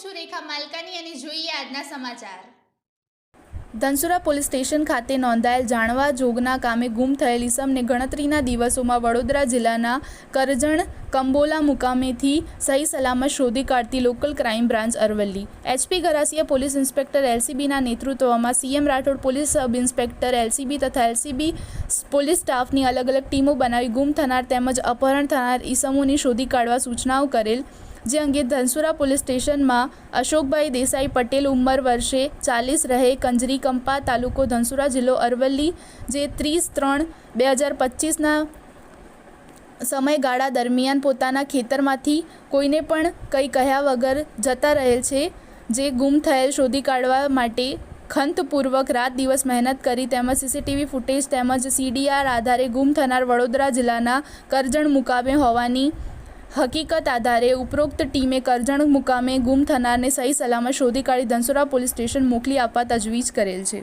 સુરેખા માલકાની અને જોઈએ આજના સમાચાર. ધનસુરા પોલીસ સ્ટેશન ખાતે નોંધાયેલ જાણવા જોગના કામે ગુમ થયેલ ઈસમને ગણતરીના દિવસોમાં વડોદરા જિલ્લાના કરજણ કંબોલા મુકામેથી સહી સલામત શોધી કાઢતી local crime branch Aravalli. HP Garasiya police inspector એલસીબીના નેતૃત્વમાં CM Rathod police sub inspector LCB તથા એલસીબી પોલીસ સ્ટાફની અલગ અલગ ટીમો બનાવી ગુમ થનાર તેમજ અપહરણ થનાર ઈસમોની શોધી કાઢવા સૂચનાઓ કરેલ જે અંગે ધનસુરા પોલીસ સ્ટેશનમાં અશોકભાઈ દેસાઈ પટેલ ઉંમર વર્ષે ચાલીસ રહે કંજરી કંપા તાલુકો ધનસુરા જિલ્લો અરવલ્લી, જે ત્રીસ ત્રણ બે હજાર પચીસના સમયગાળા દરમિયાન પોતાના ખેતરમાંથી કોઈને પણ કંઈ કહ્યા વગર જતા રહેલ છે, જે ગુમ થયેલ શોધી કાઢવા માટે ખંતપૂર્વક રાત દિવસ મહેનત કરી તેમજ સીસીટીવી ફૂટેજ તેમજ સીડીઆર આધારે ગુમ થનાર વડોદરા જિલ્લાના કરજણ મુકામે હોવાની હકીકત આધારે ઉપરોક્ત ટીમે કરજણ મુકામે ગુમ થનારને સહી સલામત શોધી કાઢી ધનસુરા પોલીસ સ્ટેશન મોકલી આપવા તજવીજ કરેલ છે.